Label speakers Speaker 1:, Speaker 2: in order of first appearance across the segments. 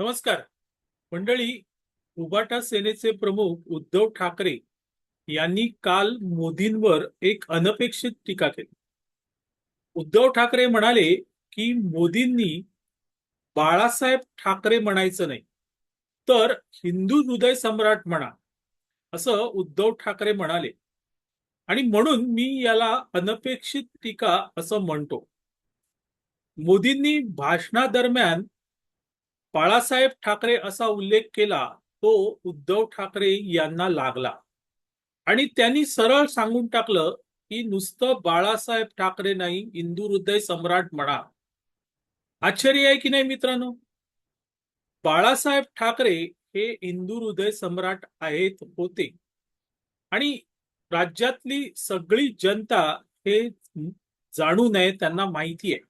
Speaker 1: नमस्कार. मंडळी उबाटा सेनेचे प्रमुख उद्धव ठाकरे यांनी काल मोदींवर एक अनपेक्षित टीका केली. उद्धव ठाकरे म्हणाले की मोदींनी बाळासाहेब ठाकरे म्हणायचं नाही तर हिंदू हृदय सम्राट म्हणा असं उद्धव ठाकरे म्हणाले. आणि म्हणून मी याला अनपेक्षित टीका असं म्हणतो. मोदींनी भाषणादरम्यान बाळासाहेब ठाकरे असा उल्लेख केला तो उद्धव ठाकरे यांना लागला. आणि त्यांनी सरळ सांगून टाकलं की नुसतं बाळासाहेब ठाकरे नाही हिंदू हृदय सम्राट म्हणा. आश्चर्य आहे की नाही मित्रांनो? बाळासाहेब ठाकरे हे हिंदू हृदय सम्राट आहेत होते. आणि राज्यातली सगळी जनता हे जाणू नये त्यांना माहिती आहे.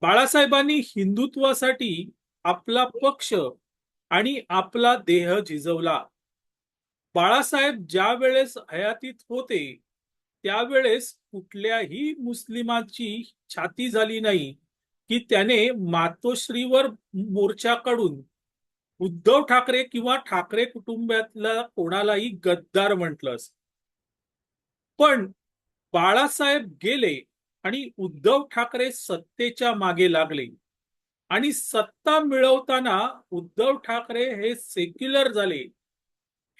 Speaker 1: बाळासाहेबांनी हिंदुत्वासाठी आपला पक्ष आणि आपला देह झिजवला. बाळासाहेब ज्या वेळेस हयातीत होते त्यावेळेस कुठल्याही मुस्लिमाची छाती झाली नाही की त्याने मातोश्रीवर मोर्चा काढून उद्धव ठाकरे किंवा ठाकरे कुटुंबातल्या कोणालाही गद्दार म्हटलं पण बाळासाहेब गेले आणि उद्धव ठाकरे सत्तेच्या मागे लागले. आणि सत्ता मिळवताना उद्धव ठाकरे हे सेक्युलर झाले.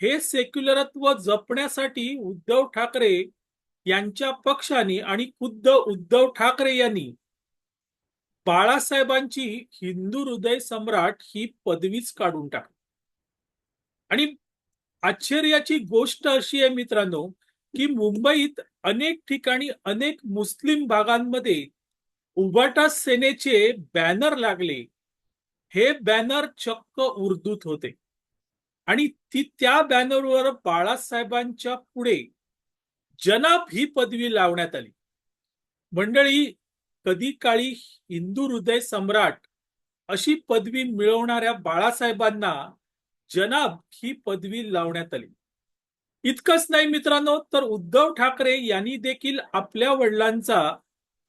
Speaker 1: हे सेक्युलरत्व जपण्यासाठी उद्धव ठाकरे यांच्या पक्षाने आणि खुद्द उद्धव ठाकरे यांनी बाळासाहेबांची हिंदू हृदय सम्राट ही पदवीच काढून टाकली. आणि आश्चर्याची गोष्ट अशी आहे मित्रांनो की मुंबईत अनेक ठिकाणी अनेक मुस्लिम भागांमध्ये उबाटा सेनेचे बॅनर लागले. हे बॅनर चक्क उर्दूत होते. आणि ती त्या बॅनरवर बाळासाहेबांच्या पुढे जनाब ही पदवी लावण्यात आली. मंडळी कधी काळी हिंदू हृदय सम्राट अशी पदवी मिळवणाऱ्या बाळासाहेबांना जनाब ही पदवी लावण्यात आली. इतकंच नाही मित्रांनो तर उद्धव ठाकरे यांनी देखील आपल्या वडिलांचा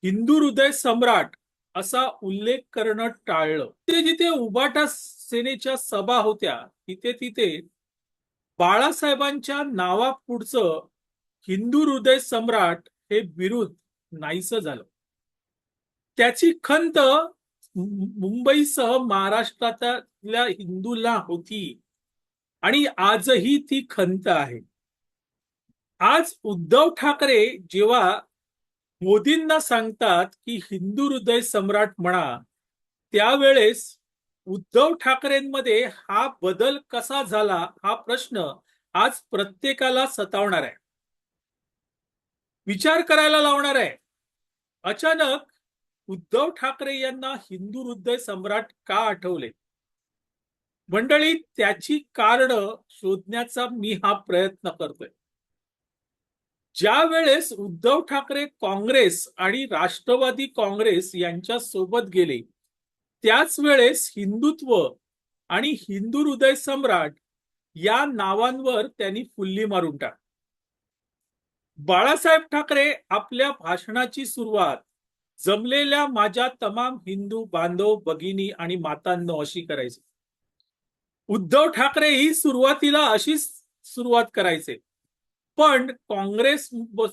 Speaker 1: हिंदू हृदय सम्राट असा उल्लेख करणं टाळलं. ते जिथे उबाटा सेनेच्या सभा होत्या तिथे तिथे बाळासाहेबांच्या नावापुढचं हिंदू हृदय सम्राट हे विरुद्ध नाहीस झालं. त्याची खंत मुंबईसह महाराष्ट्रातल्या हिंदूला होती आणि आजही ती खंत आहे. आज उद्धव ठाकरे जेव्हा मोदींना सांगतात की हिंदू हृदय सम्राट म्हणा त्यावेळेस उद्धव ठाकरेंमध्ये हा बदल कसा झाला हा प्रश्न आज प्रत्येकाला सतावणार आहे. विचार करायला लावणार आहे. अचानक उद्धव ठाकरे यांना हिंदू हृदय सम्राट का आठवले? मंडळी त्याची कारण शोधण्याचा मी हा प्रयत्न करतोय. ज्या वेळेस उद्धव ठाकरे काँग्रेस आणि राष्ट्रवादी काँग्रेस यांच्या सोबत गेले त्याच वेळेस हिंदुत्व आणि हिंदू हृदय सम्राट या नावांवर त्यांनी फुल्ली मारून टाक. बाळासाहेब ठाकरे आपल्या भाषणाची सुरुवात जमलेल्या माझ्या तमाम हिंदू बांधव भगिनी आणि मातांनो अशी करायची. उद्धव ठाकरे ही सुरुवातीला अशीच सुरुवात करायचे. पण काँग्रेस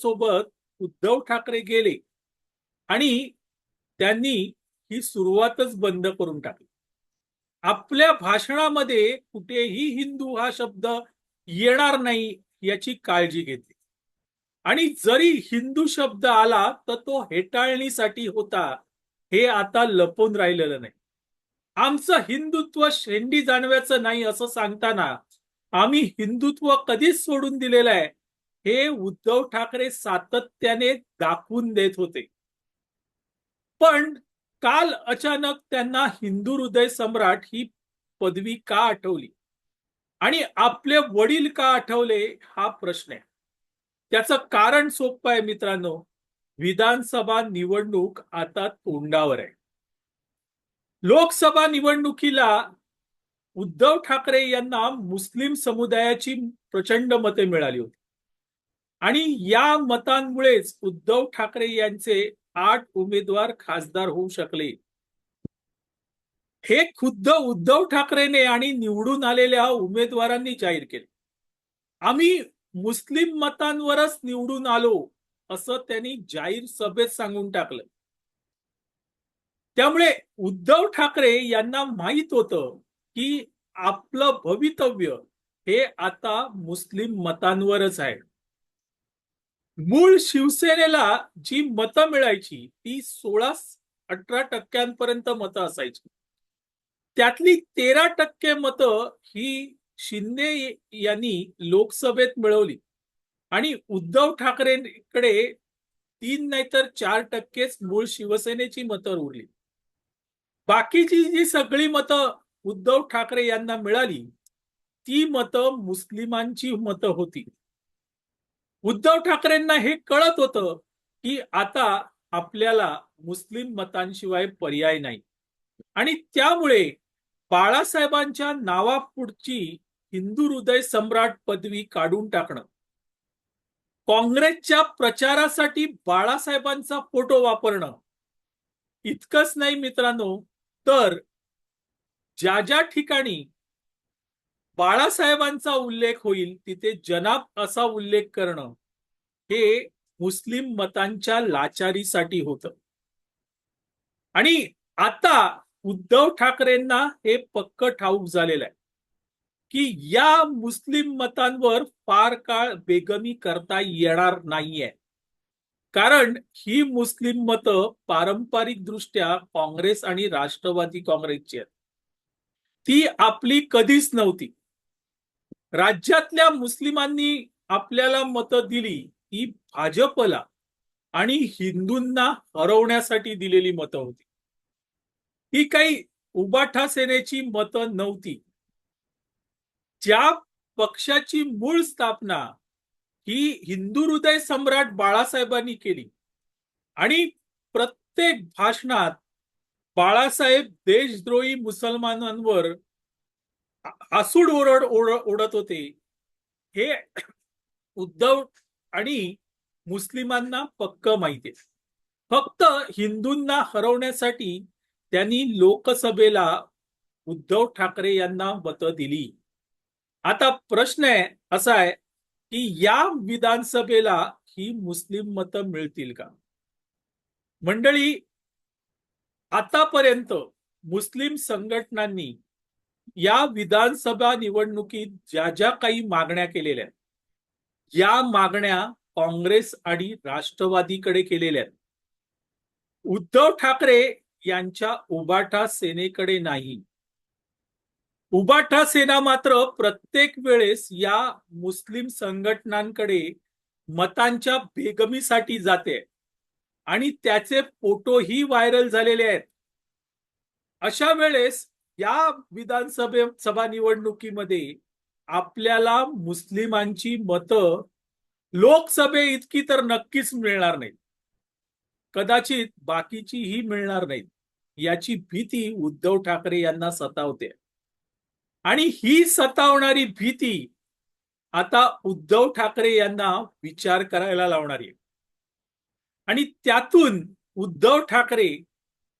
Speaker 1: सोबत उद्धव ठाकरे गेले आणि त्यांनी ही सुरुवातच बंद करून टाकली. आपल्या भाषणामध्ये कुठेही हिंदू हा शब्द येणार नाही याची काळजी घेतली. आणि जरी हिंदू शब्द आला तर तो हेटाळणीसाठी होता हे आता लपून राहिलेलं नाही. आमचं हिंदुत्व शेंडी जाणव्याचं नाही असं सांगताना आम्ही हिंदुत्व कधीच सोडून दिलेलं आहे हे उद्धव ठाकरे सातत्याने दाखवून देत होते. पण काल अचानक त्यांना हिंदू हृदय सम्राट ही पदवी का आठवली? आणि आपले वडील का आठवले? हा प्रश्न आहे. त्याचं कारण सोपं आहे मित्रांनो. विधानसभा निवडणूक आता तोंडावर आहे. लोकसभा निवडणुकीला उद्धव ठाकरे यांना मुस्लिम समुदायाची प्रचंड मते मिळाली होती. आणि या मतांमुळेच उद्धव ठाकरे यांचे आठ उमेदवार खासदार होऊ शकले. हे खुद्द उद्धव ठाकरेने आणि निवडून आलेल्या उमेदवारांनी जाहीर केले. आम्ही मुस्लिम मतांवरच निवडून आलो असं त्यांनी जाहीर सभेत सांगून टाकलं. त्यामुळे उद्धव ठाकरे यांना माहीत होतं की आपलं भवितव्य हे आता मुस्लिम मतांवरच आहे. मूळ शिवसेनेला जी मतं मिळायची ती सोळा अठरा टक्क्यांपर्यंत मतं असायची. त्यातली तेरा टक्के मतं ही शिंदे यांनी लोकसभेत मिळवली. आणि उद्धव ठाकरेंकडे तीन नाहीतर चार टक्केच मूळ शिवसेनेची मतं उरली बाकीची जी सगळी मतं उद्धव ठाकरे यांना मिळाली ती मतं मुस्लिमांची मतं होती. उद्धव ठाकरेंना हे कळत होतं की आता आपल्याला मुस्लिम मतांशिवाय पर्याय नाही. आणि त्यामुळे बाळासाहेबांच्या नावापुढची हिंदू हृदय सम्राट पदवी काढून टाकणं काँग्रेसच्या प्रचारासाठी बाळासाहेबांचा फोटो वापरणं इतकंच नाही मित्रांनो तर ज्या ज्या ठिकाणी बाळासाहेबांचा उल्लेख होईल तिथे जनाब असा उल्लेख करणं हे मुस्लिम मतांच्या लाचारीसाठी होत. आणि आता उद्धव ठाकरेंना हे पक्क ठाऊक झालेलं आहे की या मुस्लिम मतांवर फार काळ बेगमी करता येणार नाहीये. कारण ही मुस्लिम मतं पारंपरिक दृष्ट्या काँग्रेस आणि राष्ट्रवादी काँग्रेसची आहेत. ती आपली कधीच नव्हती. राज्यातल्या मुस्लिमांनी आपल्याला मतं दिली ही भाजपला आणि हिंदूंना हरवण्यासाठी दिलेली मतं होती. ही काही उबाठा सेनेची मतं नव्हती. ज्या पक्षाची मूळ स्थापना ही हिंदू हृदय सम्राट बाळासाहेबांनी केली आणि प्रत्येक भाषणात बाळासाहेब देशद्रोही मुसलमानांवर आसूड ओरड ओढत होते. हे उद्धव आणि मुस्लिमांना पक्क माहिती आहे. फक्त हिंदूंना हरवण्यासाठी त्यांनी लोकसभेला उद्धव ठाकरे यांना मतं दिली. आता प्रश्न आहे असा आहे की या विधानसभेला ही मुस्लिम मतं मिळतील का? मंडळी आतापर्यंत मुस्लिम संघटनांनी या विधानसभा निवडणुकीत ज्या ज्या काही मागण्या केलेल्या आहेत या मागण्या काँग्रेस आणि राष्ट्रवादीकडे केलेल्या आहेत. उद्धव ठाकरे यांच्या उबाठा सेनेकडे नाही. उबाठा सेना मात्र प्रत्येक वेळेस या मुस्लिम संघटनांकडे मतांच्या बेगमीसाठी जाते आणि त्याचे फोटोही व्हायरल झालेले आहेत. अशा वेळेस या विधानसभे सभा निवडणुकीमध्ये आपल्याला मुस्लिमांची मतं लोकसभे इतकी तर नक्कीच मिळणार नाही कदाचित बाकीचीही मिळणार नाही याची भीती उद्धव ठाकरे यांना सतावते. आणि ही सतावणारी भीती आता उद्धव ठाकरे यांना विचार करायला लावणार आहे. आणि त्यातून उद्धव ठाकरे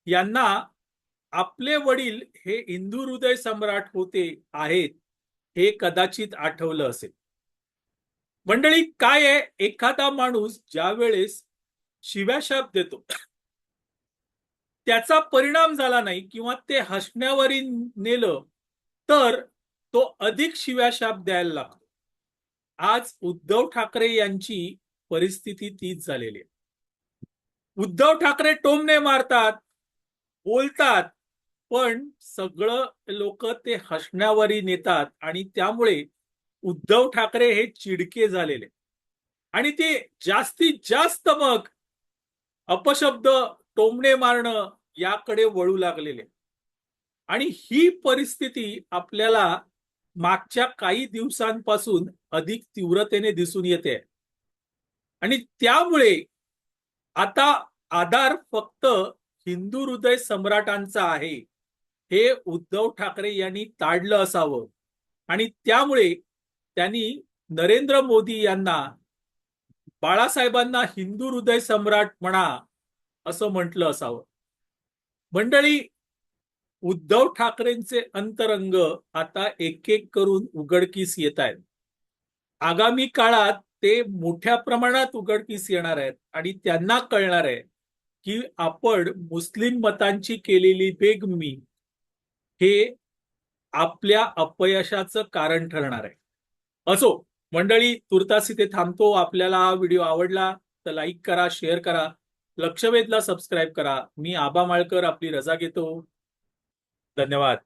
Speaker 1: यांना आपले वडील हे हिंदू हृदय सम्राट होते आहेत हे कदाचित आठवलं असेल. मंडळी काय आहे? एखादा माणूस ज्या वेळेस शिव्याशाप देतो त्याचा परिणाम झाला नाही किंवा ते हसण्यावरी नेलं तर तो अधिक शिव्याशाप द्यायला लागतो. आज उद्धव ठाकरे यांची परिस्थिती तीच झालेली आहे. उद्धव ठाकरे टोमणे मारतात बोलतात पण सगळं लोक ते हसण्यावरी नेतात आणि त्यामुळे उद्धव ठाकरे हे चिडके झालेले. आणि ते जास्तीत जास्त मग अपशब्द टोमणे मारणं याकडे वळू लागलेले. आणि ही परिस्थिती आपल्याला मागच्या काही दिवसांपासून अधिक तीव्रतेने दिसून येते. आणि त्यामुळे आता आधार फक्त हिंदू हृदय सम्राटांचा आहे. हे उद्धव ठाकरे यांनी ताडलं असावं. आणि त्यामुळे त्यांनी नरेंद्र मोदी यांना बाळासाहेबांना हिंदू हृदय सम्राट म्हणा असं म्हटलं असावं. मंडळी उद्धव ठाकरेंचे अंतरंग आता एक एक करून उघडकीस येत आहेत. आगामी काळात ते मोठ्या प्रमाणात उघडकीस येणार आहेत आणि त्यांना कळणार आहे की आपण मुस्लिम मतांची केलेली बेगमी हे आपल्या अपयशाचं कारण ठरणार आहे. असो मंडळी तुर्तास इथे थांबतो. आपल्याला हा व्हिडिओ आवडला तर लाईक करा शेअर करा. लक्षवेधला सबस्क्राईब करा. मी आबा माळकर आपली रजा घेतो. धन्यवाद.